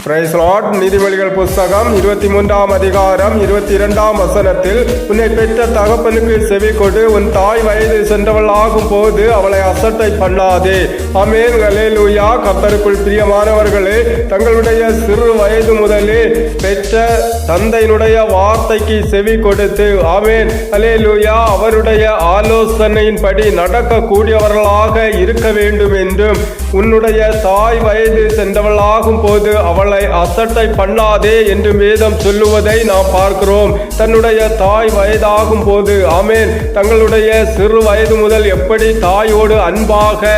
Price Lord நீதிமொழிகள் புஸ்தகம் இருபத்தி மூன்றாம் அதிகாரம் இருபத்தி இரண்டாம் வசனத்தில் உன்னை பெற்ற தகப்பனுக்கு செவி கொடு உன் தாய் வயது சென்றவள் ஆகும் போது அவளை அசட்டை பண்ணாதே. அமேன் அலேலூயா கத்தருக்குள் பிரியமானவர்களே தங்களுடைய சிறு வயது முதலே பெற்ற தந்தையினுடைய வார்த்தைக்கு செவி கொடுத்து அமேன் அலேலூயா அவருடைய ஆலோசனையின்படி நடக்கக்கூடியவர்களாக இருக்க வேண்டும் என்றும் உன்னுடைய தாய் வயது சென்றவளாகும் போது அவளை அசட்டை பண்ணாதே என்று வேதம் சொல்லுவதை நாம் பார்க்கிறோம். தன்னுடைய தாய் வயதாகும் போது ஆமேன். தங்களுடைய சிறு வயது முதல் எப்படி தாயோடு அன்பாக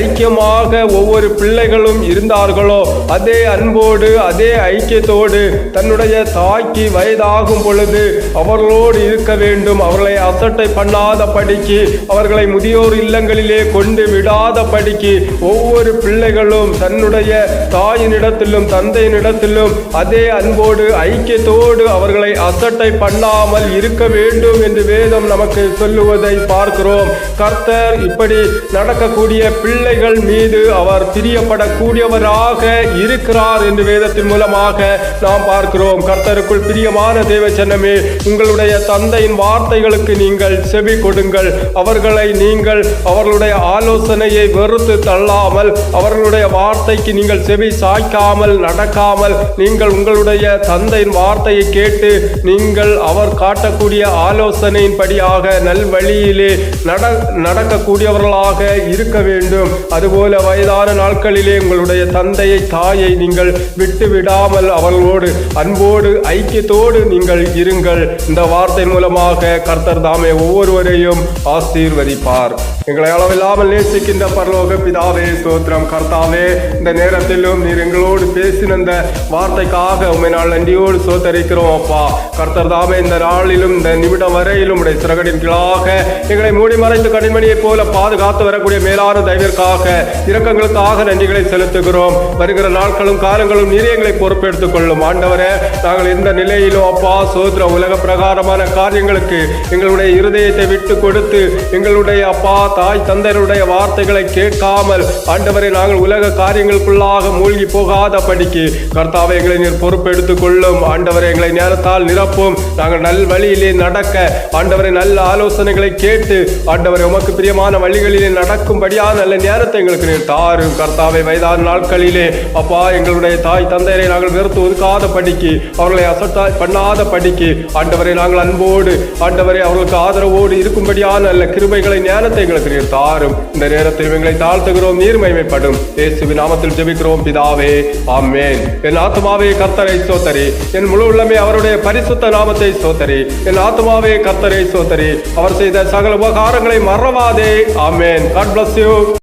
ஐக்கியமாக ஒவ்வொரு பிள்ளைகளும் இருந்தார்களோ அதே அன்போடு அதே ஐக்கியத்தோடு தன்னுடைய தாய்க்கு வயதாகும் பொழுது அவர்களோடு இருக்க வேண்டும். அவர்களை அசட்டை பண்ணாத படிக்கு அவர்களை முதியோர் இல்லங்களிலே கொண்டு விடாத படிக்கு ஒவ்வொரு ஒவ்வொரு பிள்ளைகளும் தன்னுடைய தாயினிடத்திலும் தந்தையினிடத்திலும் அதே அன்போடு ஐக்கியத்தோடு அவர்களை அசட்டை பண்ணாமல் இருக்க வேண்டும் என்று வேதம் நமக்கு சொல்லுவதை பார்க்கிறோம். கர்த்தர் இப்படி நடக்கக்கூடிய பிள்ளைகள் மீது அவர் பிரியப்படக்கூடியவராக இருக்கிறார் என்று வேதத்தின் மூலமாக நாம் பார்க்கிறோம். கர்த்தருக்குள் பிரியமான தேவ ஜனமே உங்களுடைய தந்தையின் வார்த்தைகளுக்கு நீங்கள் செவி கொடுங்கள். அவர்களை நீங்கள் அவர்களுடைய ஆலோசனையை வெறுத்து தள்ளாமல் அவர்களுடைய வார்த்தைக்கு நீங்கள் செவி சாய்க்காமல் நடக்காமல் நீங்கள் உங்களுடைய தந்தையின் வார்த்தையை கேட்டு நீங்கள் அவர் காட்டக்கூடிய ஆலோசனையின்படியாக நல்வழியிலே நட நடக்கக்கூடியவர்களாக இருக்க வேண்டும். அதுபோல வயதான நாட்களிலே உங்களுடைய தந்தையை தாயை நீங்கள் விட்டு விடாமல் அவர்களோடு அன்போடு ஐக்கியத்தோடு நீங்கள் இருங்கள். இந்த வார்த்தை மூலமாக கர்த்தர் தாமே ஒவ்வொருவரையும் ஆசீர்வதிப்பார். எங்களை அளவில்லாமல் நேசிக்கின்ற பரலோக பிதாவே ஸ்தோத்திரம் கர்த்தாவே இந்த நேரத்திலும் நீர் எங்களோடு பேசின இந்த வார்த்தைக்காக உண்மை நாள் நன்றியோடு சோத்தரிக்கிறோம் அப்பா. கர்த்தர் தாமே இந்த நாளிலும் இந்த நிமிடம் வரையிலும் உடைய சிறகடின் கீழாக எங்களை மூடி மறைத்து கடிமணியைப் போல பாதுகாத்து வரக்கூடிய மேலான தயவிற்காக இரக்கங்களுக்காக நன்றிகளை செலுத்துகிறோம். வருகிற நாட்களும் காலங்களும் நீரே எங்களை பொறுப்பெடுத்துக் கொள்ளும். ஆண்டவரே நாங்கள் எந்த நிலையிலும் அப்பா சோதர உலக பிரகாரமான காரியங்களுக்கு எங்களுடைய இருதயத்தை விட்டு கொடுத்து எங்களுடைய அப்பா தாய் தந்தையருடைய வார்த்தைகளை கேட்காமல் ஆண்டவரை நாங்கள் உலக காரியங்களுக்குள்ளாக மூழ்கி போகாத படிக்கு கர்த்தாவை எங்களை நீர் பொறுப்பெடுத்துக் கொள்ளும் ஆண்டவரை எங்களை நேரத்தால் நிரப்பும். நாங்கள் நல் வழியிலே நடக்க ஆண்டவரை நல்ல ஆலோசனைகளை கேட்டு ஆண்டவரை உமக்கு பிரியமான வழிகளிலே நடக்கும்படியான நல்ல நேரத்தை எங்களுக்கு நீர் தாரும். கர்த்தாவை வயதான நாட்களிலே அப்பா எங்களுடைய தாய் தந்தையரை நாங்கள் வெறுத்து ஒதுக்காத படிக்கு அவர்களை அசட்டா பண்ணாத படிக்கு ஆண்டவரை நாங்கள் அன்போடு ஆண்டவரை அவர்களுக்கு ஆதரவோடு இருக்கும்படியான நல்ல கிருபைகளை ஞானத்தை எங்களுக்கு நீர் தாரும். இந்த நேரத்தில் எங்களை தாழ்த்துகிறோம். நீர்மை மகிமைப்படும் நாமத்தில் ஜெபிக்கிறோம் பிதாவே. ஆமேன். என் ஆத்மாவே கர்த்தரை சோத்தரி. என் முழு உள்ளமே அவருடைய பரிசுத்த நாமத்தை சோத்தரி. என் ஆத்மாவே கர்த்தரை சோத்தரி. அவர் செய்த சகல உபகாரங்களை மறவாதே. ஆமேன். God bless you